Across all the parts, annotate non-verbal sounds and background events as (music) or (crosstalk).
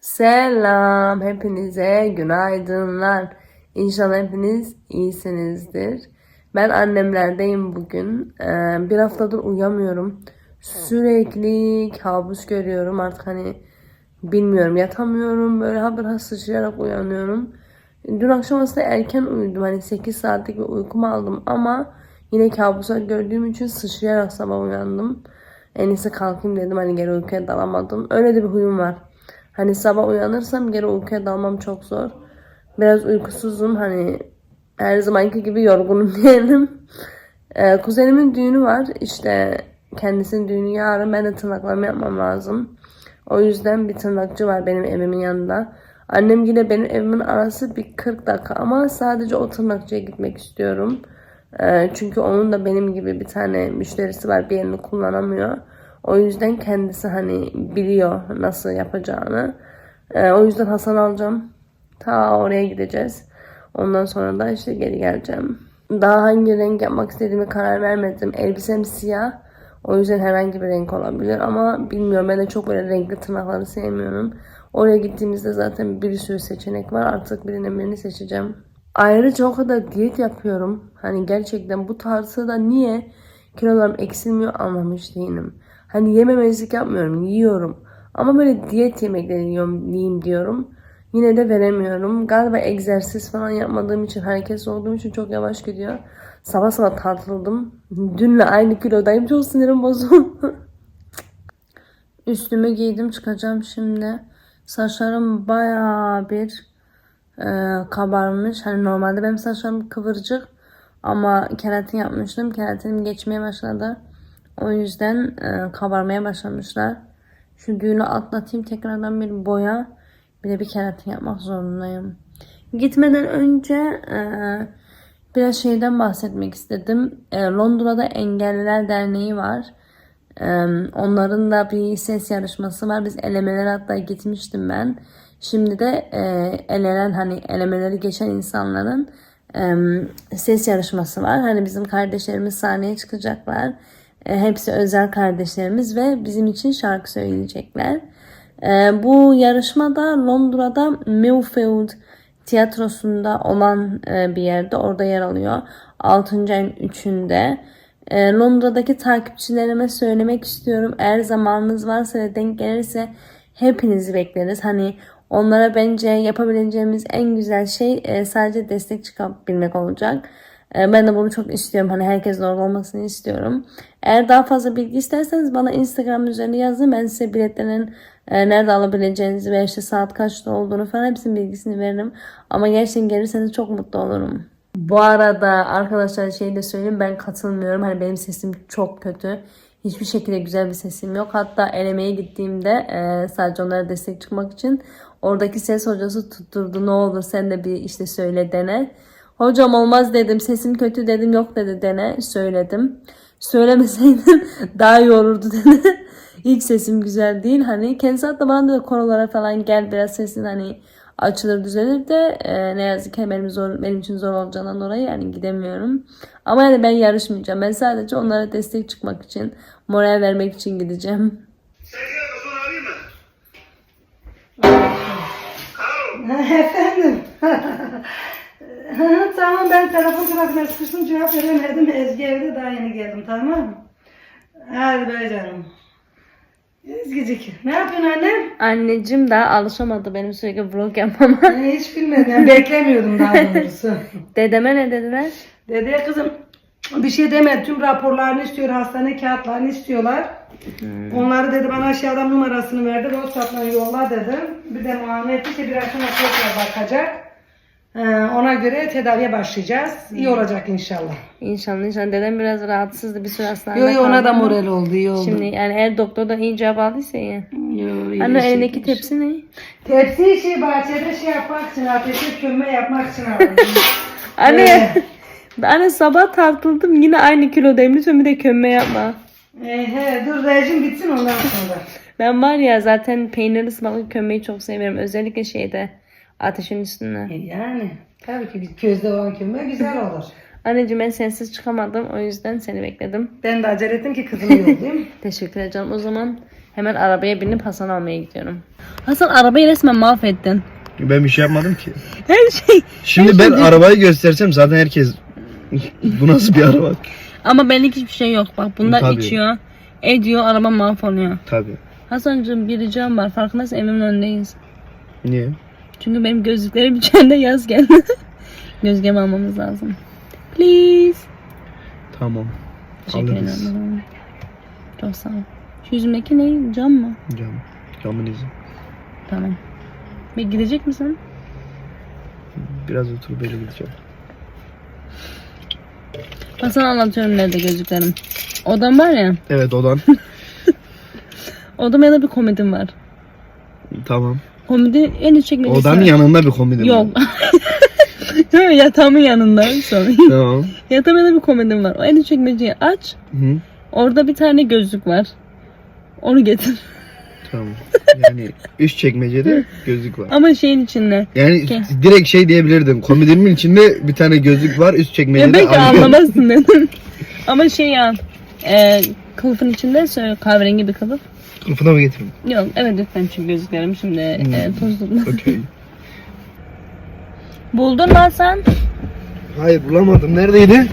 Selam hepinize günaydınlar. İnşallah hepiniz iyisinizdir. Ben annemlerdeyim bugün. Ee, bir haftadır uyuyamıyorum. Sürekli kabus görüyorum artık hani bilmiyorum yatamıyorum böyle habire ha sıçrayarak uyanıyorum. Dün akşam aslında erken uyudum hani 8 saatlik bir uykumu aldım ama yine kabuslar gördüğüm için sıçrayarak sabah uyandım. En iyisi kalkayım dedim hani geri uykuya dalamadım. Öyle de bir huyum var. Hani sabah uyanırsam geri uykuya dalmam çok zor. Biraz uykusuzum hani her zamanki gibi yorgunum (laughs) diyelim. Ee, kuzenimin düğünü var. İşte kendisinin düğünü yarın. Ben de tırnaklarımı yapmam lazım. O yüzden bir tırnakçı var benim evimin yanında. Annem yine benim evimin arası bir 40 dakika ama sadece o tırnakçıya gitmek istiyorum. Ee, çünkü onun da benim gibi bir tane müşterisi var bir yerini kullanamıyor. O yüzden kendisi hani biliyor nasıl yapacağını. Ee, o yüzden Hasan alacağım. Ta oraya gideceğiz. Ondan sonra da işte geri geleceğim. Daha hangi renk yapmak istediğimi karar vermedim. Elbisem siyah. O yüzden herhangi bir renk olabilir ama bilmiyorum ben de çok böyle renkli tırnakları sevmiyorum. Oraya gittiğimizde zaten bir sürü seçenek var. Artık birinin birini seçeceğim. Ayrıca o kadar diyet yapıyorum. Hani gerçekten bu tarzı da niye kilolarım eksilmiyor anlamış değilim. Hani yememezlik yapmıyorum, yiyorum. Ama böyle diyet yemekleri yiyeyim diyorum. Yine de veremiyorum. Galiba egzersiz falan yapmadığım için, hareketsiz olduğum için çok yavaş gidiyor. Sabah sabah tartıldım. Dünle aynı kilodayım. Çok sinirim bozuldu. (laughs) Üstümü giydim çıkacağım şimdi. Saçlarım bayağı bir e, kabarmış. Hani normalde benim saçlarım kıvırcık. Ama keratin yapmıştım. Keratinim geçmeye başladı. O yüzden e, kabarmaya başlamışlar. Şu düğünü atlatayım tekrardan bir boya. Bir de bir keratin yapmak zorundayım. Gitmeden önce e, biraz şeyden bahsetmek istedim. E, Londra'da Engelliler Derneği var. E, onların da bir ses yarışması var. Biz elemelere hatta gitmiştim ben. Şimdi de e, elenen hani elemeleri geçen insanların e, ses yarışması var. Hani bizim kardeşlerimiz sahneye çıkacaklar. E, hepsi özel kardeşlerimiz ve bizim için şarkı söyleyecekler. E, bu yarışmada Londra'da Millfield tiyatrosunda olan e, bir yerde orada yer alıyor. 6. ayın 3'ünde. E, Londra'daki takipçilerime söylemek istiyorum. Eğer zamanınız varsa ve denk gelirse hepinizi bekleriz. Hani onlara bence yapabileceğimiz en güzel şey sadece destek çıkabilmek olacak. E, Ben de bunu çok istiyorum. Hani herkesin orada olmasını istiyorum. Eğer daha fazla bilgi isterseniz bana Instagram üzerinde yazın. Ben size biletlerin e, nerede alabileceğinizi ve işte saat kaçta olduğunu falan hepsinin bilgisini veririm. Ama gerçekten gelirseniz çok mutlu olurum. Bu arada arkadaşlar şey de söyleyeyim ben katılmıyorum. Hani benim sesim çok kötü. Hiçbir şekilde güzel bir sesim yok. Hatta elemeye gittiğimde e, sadece onlara destek çıkmak için oradaki ses hocası tutturdu. Ne olur sen de bir işte söyle dene. Hocam olmaz dedim. Sesim kötü dedim. Yok dedi dene. Söyledim. Söylemeseydim (laughs) daha iyi olurdu dedi. (laughs) İlk sesim güzel değil. Hani kendisi hatta bana da korolara falan gel biraz sesin hani açılır düzelir de e, ne yazık ki benim zor benim için zor olacağından dolayı yani gidemiyorum. Ama yani ben yarışmayacağım. Ben sadece onlara destek çıkmak için, moral vermek için gideceğim. (laughs) Efendim. (laughs) tamam ben telefon trafiğine sıkıştım cevap veremedim. Ezgi evde daha yeni geldim tamam mı? Hadi be canım. Ezgicik. Ne yapıyorsun annem? Anneciğim daha alışamadı benim sürekli vlog yapmama. (laughs) Hiç bilmedim. Beklemiyordum daha doğrusu. (laughs) Dedeme ne dediler? Dedi ya kızım bir şey deme. Tüm raporlarını istiyor. Hastane kağıtlarını istiyorlar. Onları dedi bana aşağıdan numarasını verdi. WhatsApp'tan yolla dedim. Bir de muayene etti ki bir akşam tekrar bakacak. Ee, ona göre tedaviye başlayacağız. İyi olacak inşallah. İnşallah inşallah. Dedem biraz rahatsızdı bir süre hastanede Yo yo ona kaldı da ama moral oldu. iyi oldu. Şimdi yani eğer doktordan iyi cevap aldıysa iyi. Yo, iyi Anne şey elindeki tepsi ne? Tepsi şey bahçede şey yapmak için ateşe kömbe yapmak için aldım. (laughs) Anne. Anne sabah tartıldım yine aynı kilodayım. Lütfen bir de kömme yapma. ee, he, dur rejim bitsin ondan sonra. Ben var ya zaten peynirli ıspanak kömmeyi çok seviyorum. Özellikle şeyde ateşin üstüne. E, yani tabii ki közde olan kömbe güzel (laughs) olur. Anneciğim ben sensiz çıkamadım. O yüzden seni bekledim. Ben de acele ettim ki kızımı yollayayım. (laughs) Teşekkür ederim. O zaman Hemen arabaya binip Hasan almaya gidiyorum. Hasan arabayı resmen mahvettin. Ben bir şey yapmadım ki. Her şey. Şimdi ben arabayı göstersem zaten herkes bu nasıl bir araba? Ama benlik hiçbir şey yok. Bak bunlar Tabii. içiyor. Ediyor araba mahvoluyor. Tabii. Hasan'cığım bir ricam var. Farkındaysan evimin önündeyiz. Niye? Çünkü benim gözlüklerim (laughs) içinde yaz geldi. Gözlüğümü almamız lazım. Please. Tamam. Teşekkür Alırız. ederim. Çok sağ ol. Şu yüzümdeki ne? Cam mı? Cam. Camın izi. Tamam. Ve gidecek misin? Biraz oturup böyle gideceğim. Hasan anlatıyorum nerede gözlüklerim. Odam var ya. Evet odan. (laughs) Odam ya da bir komedim var. tamam. Komedi en üst çekmecesi. Odanın yanında bir komedi Yok. (laughs) var. Yok yatağımın yanında. Sorry. Tamam. Yatağımın yanında bir komedim var. O en üst çekmeceyi aç. Hı. Orada bir tane gözlük var. Onu getir. Tamam. Yani üst çekmecede gözlük var. Ama şeyin içinde. Yani Okey. direkt şey diyebilirdim. Komedinin içinde bir tane gözlük var. Üst Ya çekmecede belki ayrı- anlamazsın dedim. Ama şey ya. E, kılıfın içinde söyle kahverengi bir kılıf. Kılıfına mı getireyim? Yok evet lütfen çünkü gözlüklerim şimdi e, toz tutmaz. Okey. (laughs) Buldun lan sen. Hayır bulamadım. Neredeydi? (laughs)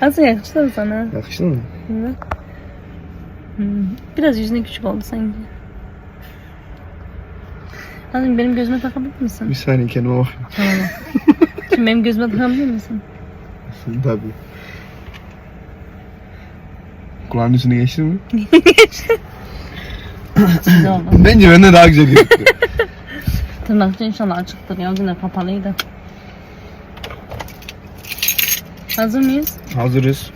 Aslında yakıştı mı sana? Yakıştı mı? Hı. Hmm. Biraz yüzüne küçük oldu sanki. Hanım benim gözüme takabilir misin? Bir saniye kendime bakayım. Tamam. Şimdi benim gözüme takabilir misin? Tabii. Kulağın üstüne geçti mi? (laughs) Oldu. Bence bende daha güzel gözüktü. (laughs) Tırnakçı inşallah açıktır ya. O gün de kapalıydı. Hazır mıyız? Hazırız.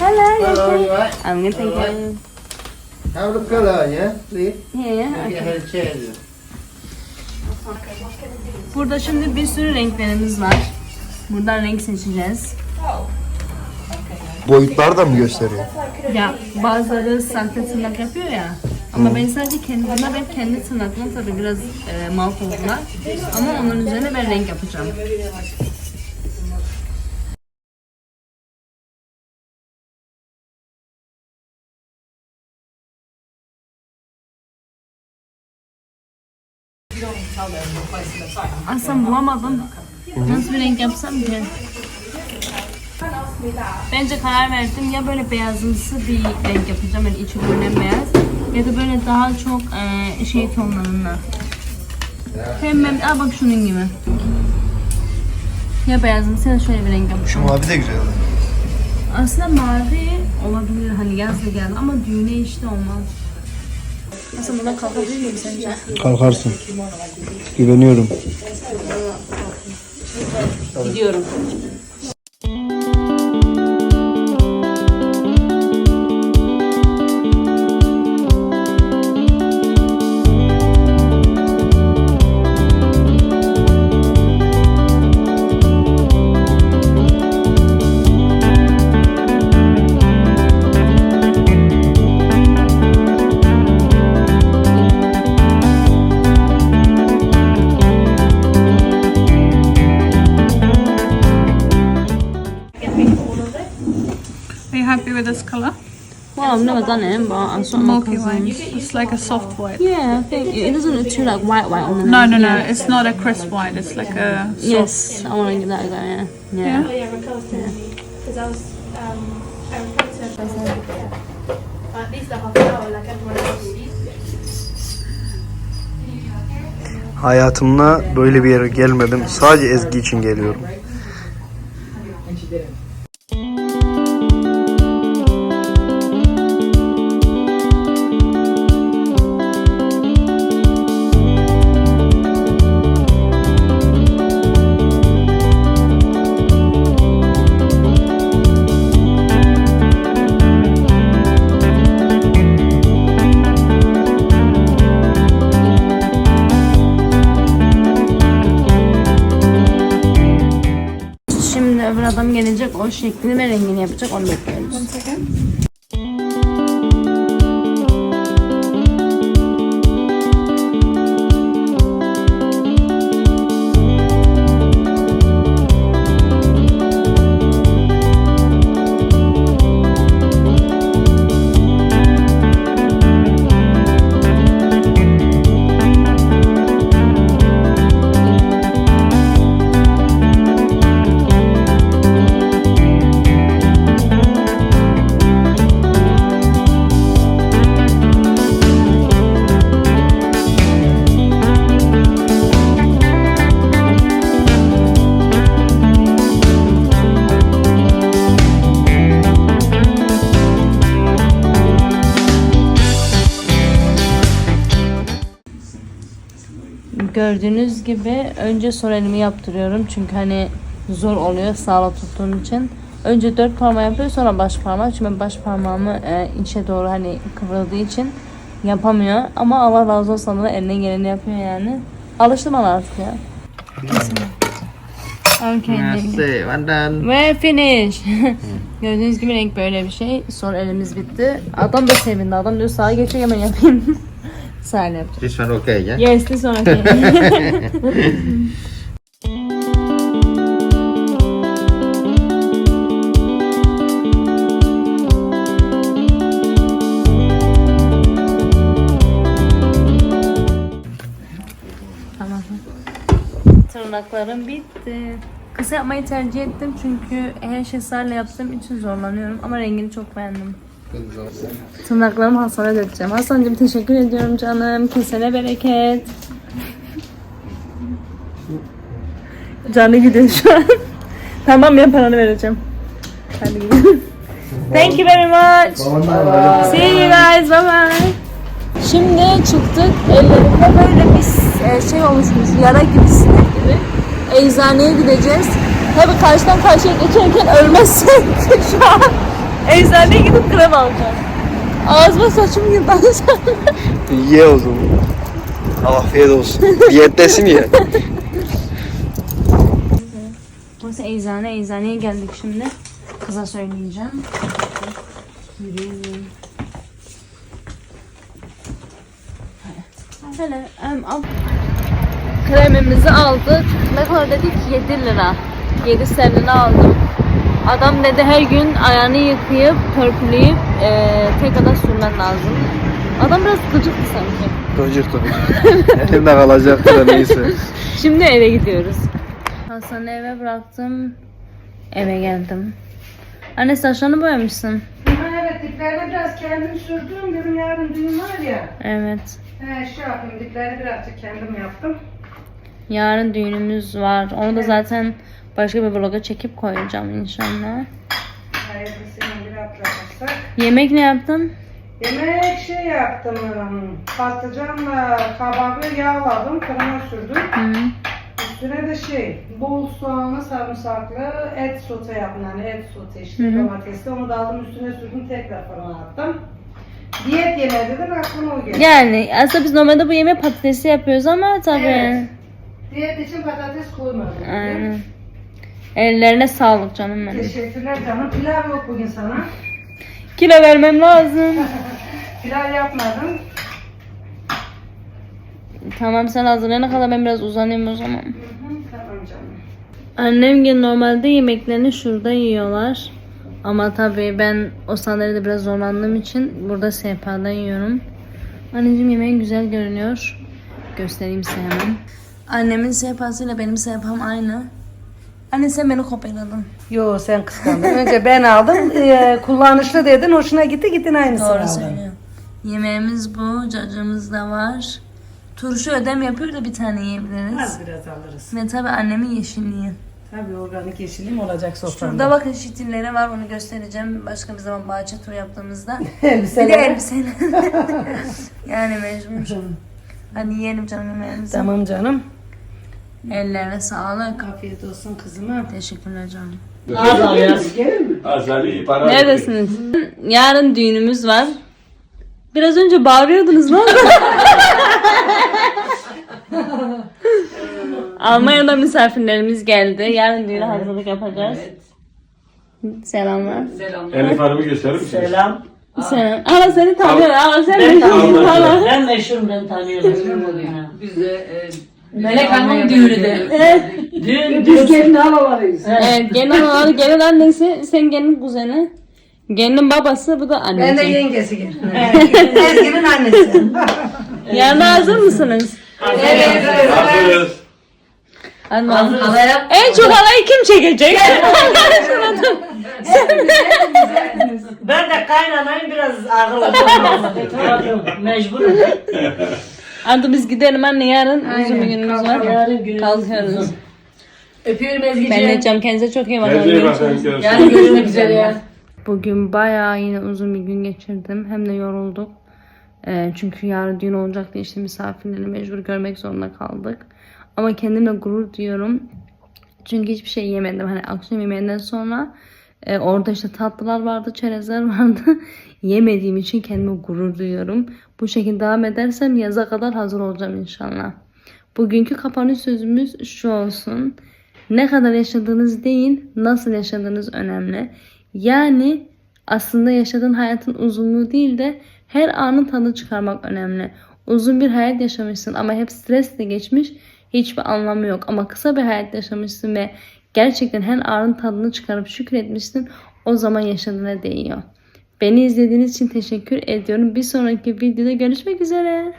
Hello. I'm gonna take it. Have the color, yeah? See? Yeah. okay. Burada şimdi bir sürü renklerimiz var. Buradan renk seçeceğiz. Boyutlar da mı gösteriyor? Ya bazıları sahte tırnak yapıyor ya. Ama ben sadece kendi, bunlar benim kendi tırnaklarım tabii biraz e, malt oldular. Ama onun üzerine ben renk yapacağım. Aslında bulamadım. Nasıl bir renk yapsam ki? Bence karar verdim ya böyle beyazımsı bir renk yapacağım yani içi görünen beyaz ya da böyle daha çok e, şey tonlarında. Pembe, aa bak şunun gibi. Ya beyazımsı ya da şöyle bir renk yapacağım. Mavi de güzel. Aslında mavi olabilir hani yazda geldi ama düğüne işte olmaz. Aslında buna kalkabilir miyim sence? Kalkarsın. Güveniyorum. Gidiyorum. You happy with this color? Well, I've never done it, but I'm sort of Milky white. It's like a soft white. Yeah, I think it doesn't look too like white white on the No, nose. no, no. Yeah. It's not a crisp white. It's like a soft. Yes, I want to give that a go. Yeah, yeah. Was, um. Hayatımda böyle bir yere gelmedim. Sadece Ezgi için geliyorum. Gelecek, o şeklini ve rengini yapacak, onu bekliyoruz. Gördüğünüz gibi önce sol elimi yaptırıyorum çünkü hani zor oluyor sağla tuttuğum için. Önce dört parmağı yapıyor sonra baş parmağı. Çünkü ben baş parmağımı e, içe doğru hani kıvrıldığı için yapamıyor. Ama Allah razı olsun da elinden geleni yapıyor yani. Alıştım ona artık ya. Okay. Merci, Vandan. Ve finish. (laughs) Gördüğünüz gibi renk böyle bir şey. Son elimiz bitti. Adam da sevindi. Adam diyor sağa geçecek hemen yapayım. (laughs) Yapacağım. This one okay ya? Yes, this one okay. tamam. Tırnaklarım bitti. Kısa yapmayı tercih ettim çünkü her şey sarıyla yaptığım için zorlanıyorum ama rengini çok beğendim. Tırnaklarımı Hasan'a dökeceğim. Hasan'cığım teşekkür ediyorum canım. Kesene bereket. Canı gidiyor şu an. tamam ya paranı vereceğim. Hadi gidelim. Thank you very much. See you guys. Bye bye. Şimdi çıktık. Ellerimde böyle bir e, şey oluşmuş. Yara gibi sinek gibi. Eczaneye gideceğiz. Tabii karşıdan karşıya geçerken ölmezsek (laughs) şu an eczaneye gidip krem alacağım. Ağzıma saçımı yırtacağım. Ye o zaman. Afiyet olsun. Diyettesin ya. Burası eczane. Eczaneye geldik şimdi. Kıza söyleyeceğim. Yürüyün. Şöyle em, al. Kremimizi aldık. Ne kadar dedik? 7 lira. 7 senini aldım. Adam dedi her gün ayağını yıkayıp törpüleyip eee tekrar sürmen lazım. Adam biraz gıcıktı sanki. Gıcık tabii. Elimde kalacaktı da neyse. (laughs) Şimdi eve gidiyoruz. Hasan'ı eve bıraktım. Eve geldim. Anne saçlarını boyamışsın. Ha, evet diplerine biraz kendim sürdüm. Dedim yarın düğün var ya. Evet. He şey yapayım diplerini birazcık kendim yaptım. Yarın düğünümüz var. Onu da zaten başka bir vloga çekip koyacağım inşallah. Yemek ne yaptın? Yemek şey yaptım. ım, Patlıcanla kabağı yağladım. Fırına sürdüm. Hı. Üstüne de şey, bol soğanlı sarımsaklı et sote yaptım. Yani et sote işte hı. domatesli. Onu da aldım üstüne sürdüm tekrar fırına attım. Diyet yemeği dedim aklıma o geldi. Yani aslında biz normalde bu yemeği patatesi yapıyoruz ama tabii. Evet. Diyet için patates koymadım. Aynen. Ellerine sağlık canım benim. Teşekkürler canım. Pilav yok bugün sana. Kilo vermem lazım. (laughs) Pilav yapmadım. tamam sen hazırlayana kadar ben biraz uzanayım o zaman. Hı hı, tamam canım. Annem gibi normalde yemeklerini şurada yiyorlar. Ama tabii ben o sandalyede biraz zorlandığım için burada sehpada yiyorum. Anneciğim yemeğin güzel görünüyor. Göstereyim size hemen. Annemin sehpasıyla benim sehpam aynı. Anne sen beni kopyaladın. Yo sen kıskandın. Önce ben aldım. Ee, kullanışlı dedin. Hoşuna gitti. Gittin aynısını Doğru aldın. söylüyor. Yemeğimiz bu. Cacığımız da var. Turşu ödem yapıyor da bir tane yiyebiliriz. Az biraz alırız. Ve tabii annemin yeşilliği. Tabii organik yeşilliğim olacak sofranda. Burada bakın şitilleri var onu göstereceğim başka bir zaman bahçe turu yaptığımızda. (laughs) bir de Elbiseler. elbiseler. (laughs) yani mecbur. (laughs) Hadi yiyelim canım yemeğimizi. Tamam canım. Ellerine sağlık. Afiyet olsun kızıma. Teşekkürler canım. Azali para Neredesiniz? Yarın düğünümüz var. Biraz önce bağırıyordunuz lan. (laughs) Almanya'da misafirlerimiz geldi. Yarın düğüne hazırlık yapacağız. Selamlar. Elif Hanım'ı gösterir misin? Selam. Selam. Hala seni tanıyorum. Hala sen Ben meşhursun tanıyorum. hala. Ben meşhurum ben tanıyorum. Biz de e, Melek Hanım düğünü de. Düğün, düğün. gelin halalarıyız. Evet, gelin anaları, gelin annesi, sen gelin kuzeni. Gelinin babası, bu da Ben de annesi. (laughs) yengesi geldim. Ezgi'nin annesi. Yarına hazır mısınız? Hazırız. Hadi bakalım. En çok halayı kim çekecek? (laughs) Ben de kaynanayım biraz ağırlayacağım. (laughs) Mecburum. Hadi biz gidelim anne yarın uzun bir günümüz var. Yarın günümüz Kalkıyoruz. Öpüyorum Ben Ezgi'ciğim. de gideceğim. Kendinize çok iyi bakın. Kendinize iyi Görüşürüz. bakın. Yarın görüşmek üzere. Bugün bayağı yine uzun bir gün geçirdim. Hem de yorulduk. Ee, çünkü yarın düğün olacak diye işte misafirleri mecbur görmek zorunda kaldık. Ama kendimle gurur duyuyorum. Çünkü hiçbir şey yemedim. Hani akşam yemeğinden sonra e, orada işte tatlılar vardı, çerezler (laughs) vardı. Yemediğim için kendime gurur duyuyorum. Bu şekilde devam edersem yaza kadar hazır olacağım inşallah. Bugünkü kapanış sözümüz şu olsun. Ne kadar yaşadığınız değil, nasıl yaşadığınız önemli. Yani aslında yaşadığın hayatın uzunluğu değil de her anın tadını çıkarmak önemli. Uzun bir hayat yaşamışsın ama hep stresle geçmiş hiçbir anlamı yok. Ama kısa bir hayat yaşamışsın ve gerçekten her anın tadını çıkarıp şükretmişsin o zaman yaşadığına değiyor. Beni izlediğiniz için teşekkür ediyorum. Bir sonraki videoda görüşmek üzere.